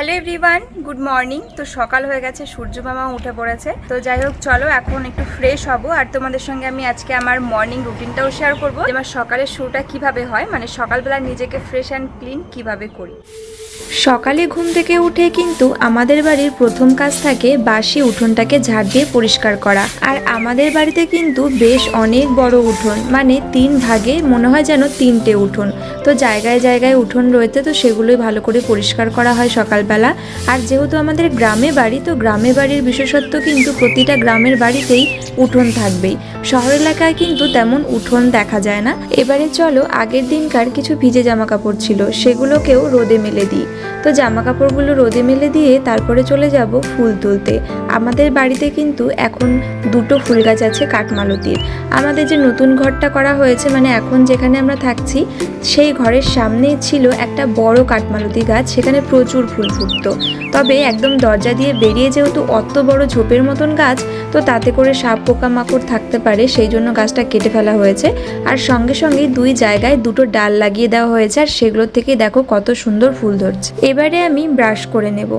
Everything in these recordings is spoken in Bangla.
Hello everyone, good morning. তো সকাল হয়ে গেছে, সূর্য মামা উঠে পড়েছে। তো যাই হোক, চলো এখন একটু ফ্রেশ হব। আর তোমাদের সঙ্গে আমি আজকে আমার মর্নিং রুটিনটাও শেয়ার করব। আমার সকালের শুরুটা কীভাবে হয় মানে সকালবেলা নিজেকে ফ্রেশ অ্যান্ড ক্লিন কীভাবে করি। সকালে ঘুম থেকে উঠে কিন্তু আমাদের বাড়ির প্রথম কাজ থাকে বাসি উঠোনটাকে ঝাড় দিয়ে পরিষ্কার করা। আর আমাদের বাড়িতে কিন্তু বেশ অনেক বড় উঠোন মানে তিন ভাগে, মনে হয় যেন তিনটে উঠোন। তো জায়গায় জায়গায় উঠোন রয়েছে, তো সেগুলোই ভালো করে পরিষ্কার করা হয় সকালবেলা। আর যেহেতু আমাদের গ্রামে বাড়ি, তো গ্রামে বাড়ির বিশেষত্ব কিন্তু প্রতিটা গ্রামের বাড়িতেই উঠোন থাকবেই। শহর এলাকায় কিন্তু তেমন উঠোন দেখা যায় না। এবারে চলো আগের দিনকার কিছু ভিজে জামা কাপড় ছিল, সেগুলোকেও রোদে মেলে দিই। তো জামা কাপড়গুলো রোদে মেলে দিয়ে তারপরে চলে যাব ফুল তুলতে। আমাদের বাড়িতে কিন্তু এখন দুটো ফুল গাছ আছে কাঠমালতির। আমাদের যে নতুন ঘরটা করা হয়েছে মানে এখন যেখানে আমরা থাকছি, সেই ঘরের সামনেই ছিল একটা বড় কাঠমালতি গাছ, সেখানে প্রচুর ফুল ফুটতো। তবে একদম দরজা দিয়ে বেরিয়ে যেহেতু অত বড় ঝোপের মতন গাছ, তো তাতে করে সাপ পোকামাকড় থাকতে পারে, সেই জন্য গাছটা কেটে ফেলা হয়েছে। আর সঙ্গে সঙ্গে দুই জায়গায় দুটো ডাল লাগিয়ে দেওয়া হয়েছে, আর সেগুলোর থেকে দেখো কত সুন্দর ফুল ধরছে এবারে আমি ব্রাশ করে নেব।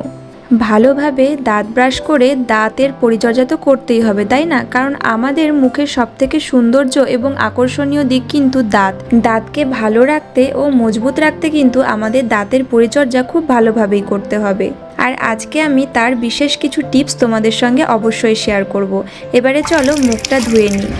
ভালোভাবে দাঁত ব্রাশ করে দাঁতের পরিচর্যা তো করতেই হবে, তাই না? কারণ আমাদের মুখের সবথেকে সৌন্দর্য এবং আকর্ষণীয় দিক কিন্তু দাঁত। দাঁতকে ভালো রাখতে ও মজবুত রাখতে কিন্তু আমাদের দাঁতের পরিচর্যা খুব ভালোভাবেই করতে হবে। আর আজকে আমি তার বিশেষ কিছু টিপস তোমাদের সঙ্গে অবশ্যই শেয়ার করব। এবারে চলো মুখটা ধুয়ে নিই।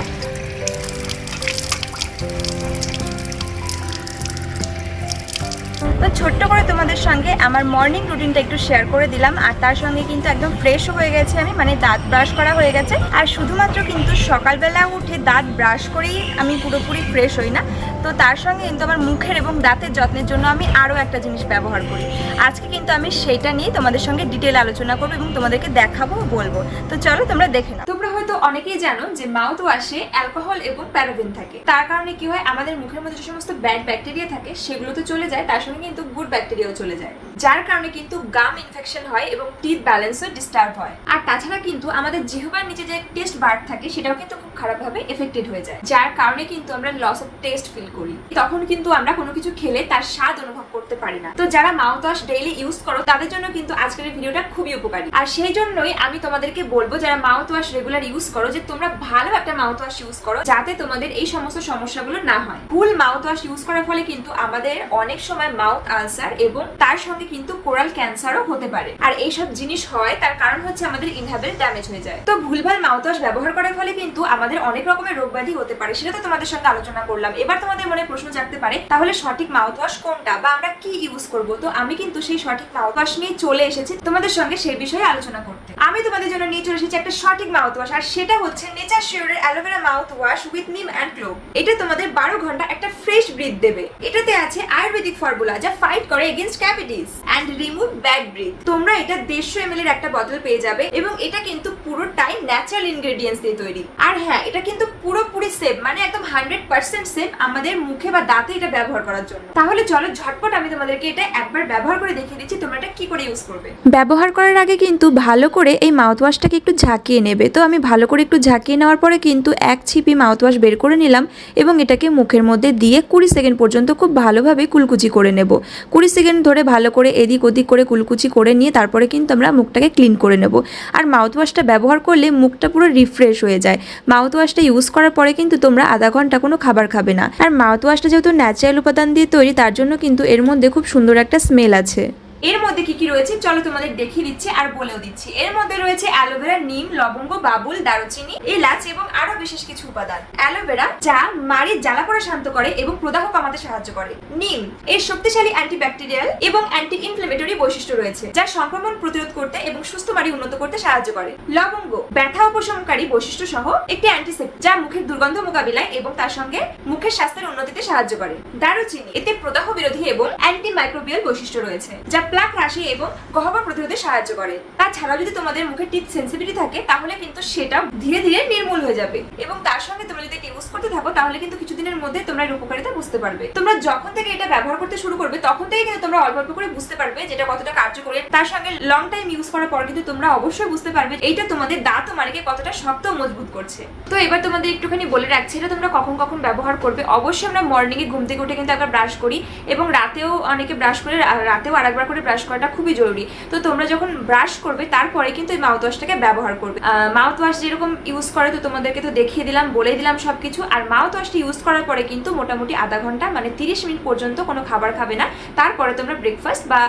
ছোট্ট করে তোমাদের সঙ্গে আমার মর্নিং রুটিনটা একটু শেয়ার করে দিলাম। আর তার সঙ্গে কিন্তু একদম ফ্রেশ হয়ে গেছে আমি মানে দাঁত ব্রাশ করা হয়ে গেছে। আর শুধুমাত্র কিন্তু সকালবেলা উঠে দাঁত ব্রাশ করেই আমি পুরোপুরি ফ্রেশ হই না। তো তার সঙ্গে কিন্তু আমার মুখের এবং দাঁতের যত্নের জন্য আমি আরও একটা জিনিস ব্যবহার করি। আজকে কিন্তু আমি সেইটা নিয়ে তোমাদের সঙ্গে ডিটেল আলোচনা করব এবং তোমাদেরকে দেখাবো বলব। তো চলো তোমরা দেখে নাও। তোমরা হয়তো অনেকেই জানো যে মাউথ ওয়াশে অ্যালকোহল এবং প্যারাবেন থাকে। তার কারণে কি হয়? আমাদের মুখের মধ্যে যে সমস্ত ব্যাড ব্যাকটেরিয়া থাকে সেগুলো তো চলে যায়। তার সঙ্গে কিন্তু গুড ব্যাকটেরিয়াও চলে যায়। যার কারণে কিন্তু গাম ইনফেকশন হয় এবং টিথ ব্যালেন্সও ডিস্টার্ব হয়। আর তাছাড়া কিন্তু আমাদের জিহ্বার নিচে যে টেস্ট বার্ড থাকে, সেটাও কিন্তু খুব খারাপভাবে এফেক্টেড হয়ে যায়। যার কারণে কিন্তু আমরা লস অফ টেস্ট ফিল করি। তখন কিন্তু আমরা কোনো কিছু খেলে তার স্বাদ অনুভব করতে পারি না। তো যারা মাউথ ওয়াশ ডেইলি ইউজ করো, তাদের জন্য কিন্তু আজকের এই ভিডিওটা খুবই উপকারী। আর সেই জন্যই আমি তোমাদেরকে বলব, যারা মাউথ ওয়াশ রেগুলার ইউজ করো, যে তোমরা ভালো একটা মাউথ ওয়াশ ইউজ করো, যাতে তোমাদের এই সমস্ত সমস্যাগুলো না হয়। ভুল মাউথ ওয়াশ ইউজ করার ফলে কিন্তু আমাদের অনেক সময় মাউথ আলসার এবং তার সঙ্গে কিন্তু কোরাল ক্যান্সারও হতে পারে। আর এইসব জিনিস হয়, তার কারণ হচ্ছে আমাদের ইনহাবেল ড্যামেজ হয়ে যায়। তো ভুলভাল মাউথ ওয়াশ ব্যবহার করার ফলে কিন্তু আমাদের অনেক রকমের রোগ ব্যাধি হতে পারে, সেটা তো তোমাদের সঙ্গে আলোচনা করলাম। এবার তোমাদের মনে প্রশ্ন জাগতে পারে, তাহলে সঠিক মাউথ ওয়াশ কোনটা বা আমরা কি ইউজ করব? তো আমি কিন্তু সেই সঠিক মাউথ ওয়াশ নিয়ে চলে এসেছি তোমাদের সঙ্গে সেই বিষয়ে আলোচনা করতে। আমি তোমাদের জন্য নিয়ে চলে এসেছি একটা সঠিক মাউথ ওয়াশ আর সেটা হচ্ছে nature শিওরের aloe vera mouth wash with neem and clove এটা তোমাদের বারো ঘণ্টা একটা ফ্রেশ ব্রিথ দেবে। এটাতে আছে আয়ুর্বেদিক ফর্মুলা যা ফাইট করে against cavities and remove bad breath তোমরা এটা দেড়শো এম এর একটা বোতল পেয়ে যাবে এবং এটা কিন্তু পুরোটাই ন্যাচারাল ইনগ্রেডিয়েন্টস দিয়ে তৈরি। আর হ্যাঁ এটা কিন্তু পুরোপুরি সেফ মানে একদম হান্ড্রেড পার্সেন্ট সেফ আমাদের মুখে বা দাঁতে এটা ব্যবহার করার জন্য। তাহলে চলো ঝটপট আমি তোমাদেরকে এটা একবার ব্যবহার করে দেখিয়ে দিচ্ছি, তোমরা এটা কি করে ইউজ করবে। ব্যবহার করার আগে কিন্তু ভালো করে এই মাউথওয়াশটাকে একটু ঝাঁকিয়ে নেবে। তো আমি ভালো করে একটু ঝাঁকিয়ে নেওয়ার পরে কিন্তু এক ছিপি মাউথওয়াশ বের করে নিলাম এবং এটাকে মুখের মধ্যে দিয়ে কুড়ি সেকেন্ড পর্যন্ত খুব ভালোভাবে কুলকুচি করে নেব। কুড়ি সেকেন্ড ধরে ভালো করে এদিক ওদিক করে কুলকুচি করে নিয়ে তারপরে কিন্তু আমরা মুখটাকে ক্লিন করে নেব। আর মাউথওয়াশটা ব্যবহার করলে মুখটা পুরো রিফ্রেশ হয়ে যায়। মাউথওয়াশটা ইউজ করার পরে কিন্তু তোমরা আধা ঘণ্টা কোনো খাবার খাবে না। আর মাউথওয়াশটা যেহেতু ন্যাচারাল উপাদান দিয়ে তৈরি, তার জন্য কিন্তু এর মধ্যে খুব সুন্দর একটা স্মেল আছে। এর মধ্যে কি কি রয়েছে? চলো তোমাদের দেখিয়ে দিচ্ছি আর বলেও দিচ্ছি। এর মধ্যে রয়েছে অ্যালোভেরা নিম, লবঙ্গ, বাবুল, দারুচিনি, এলাচ এবং আরও বিশেষ কিছু উপাদান। অ্যালোভেরা যা মাড়ির জ্বালা পড়া শান্ত করে এবং প্রদাহ কমাতে সাহায্য করে। নিম এর শক্তিশালী অ্যান্টিব্যাকটেরিয়াল এবং অ্যান্টি ইনফ্লেমেটরি বৈশিষ্ট্য রয়েছে, যা সংক্রমণ প্রতিরোধ করতে এবং সুস্থ মাড়ি উন্নত করতে সাহায্য করে। লবঙ্গ ব্যথা উপশমকারী বৈশিষ্ট্য সহ একটি অ্যান্টিসেপ্ট যা মুখের দুর্গন্ধ মোকাবিলায় এবং তার সঙ্গে মুখের স্বাস্থ্যের উন্নতিতে সাহায্য করে। দারুচিনি এতে প্রদাহ বিরোধী এবং অ্যান্টি মাইক্রোবিয়াল বৈশিষ্ট্য রয়েছে, যা প্লাক হ্রাসে এবং গহ্বর প্রতিরোধে সাহায্য করে। তাছাড়াও যদি তোমাদের মুখে টিপ সেন্সিটিভিটি থাকে, তাহলে কিন্তু সেটা ধীরে ধীরে নির্মূল হয়ে যাবে। এবং তার সঙ্গে তোমরা যদি ইউজ করতে থাকো, তাহলে কিন্তু কিছুদিনের মধ্যে তোমরা এর উপকারিতা বুঝতে পারবে। তোমরা যখন থেকে এটা ব্যবহার করতে শুরু করবে, তখন থেকে কিন্তু তোমরা অল্প অল্প করে বুঝতে পারবে যেটা কতটা কার্যকরী। তার সঙ্গে লং টাইম ইউজ করার পর কিন্তু তোমরা অবশ্যই বুঝতে পারবে এইটা তোমাদের দাঁত ও মাড়িকে কতটা শক্ত মজবুত করছে। তো এবার তোমাদের একটুখানি বলে রাখছি এটা তোমরা কখন কখন ব্যবহার করবে। অবশ্যই আমরা মর্নিং এ ঘুম থেকে উঠে কিন্তু একবার ব্রাশ করি এবং রাতেও অনেকে ব্রাশ করে, রাতেও আরেকবার করে ব্রাশ করাটা খুবই জরুরি। তো তোমরা যখন ব্রাশ করবে, তারপরে কিন্তু এই মাউথ ওয়াশটাকে ব্যবহার করবে। মাউথ ওয়াশ যেরকম ইউজ করে, তো তোমাদেরকে তো দেখিয়ে দিলাম, বলে দিলাম সব কিছু আর মাউথ ওয়াশটা ইউজ করার পরে কিন্তু মোটামুটি আধা ঘণ্টা মানে তিরিশ মিনিট পর্যন্ত কোনো খাবার খাবে না। তারপরে তোমরা ব্রেকফাস্ট বা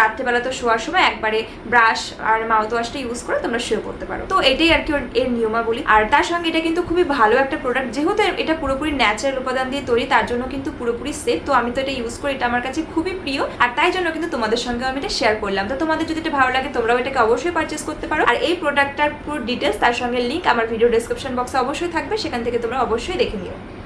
রাত্রেবেলা তো শোয়ার সময় একবারে ব্রাশ আর মাউথ ওয়াশটা ইউজ করে তোমরা শুয়ে করতে পারো। তো এটাই আর কি এর নিয়মাবলী। আর তার সঙ্গে এটা কিন্তু খুবই ভালো একটা প্রোডাক্ট যেহেতু এটা পুরোপুরি ন্যাচারাল উপাদান দিয়ে তৈরি, তার জন্য কিন্তু পুরোপুরি সেফ তো আমি তো এটা ইউজ করি, এটা আমার কাছে খুবই প্রিয়। আর তাই জন্য কিন্তু তোমাদের সঙ্গে আমি এটা শেয়ার করলাম। তো তোমাদের যদি এটা ভালো লাগে, তোমরাও এটাকে অবশ্যই পারচেস করতে পারো। আর এই প্রোডাক্টটার পুরো ডিটেলস তার সঙ্গে লিঙ্ক আমার ভিডিও ডিসক্রিপশন বক্সে অবশ্যই থাকবে, সেখান থেকে তোমরা অবশ্যই দেখে নিও।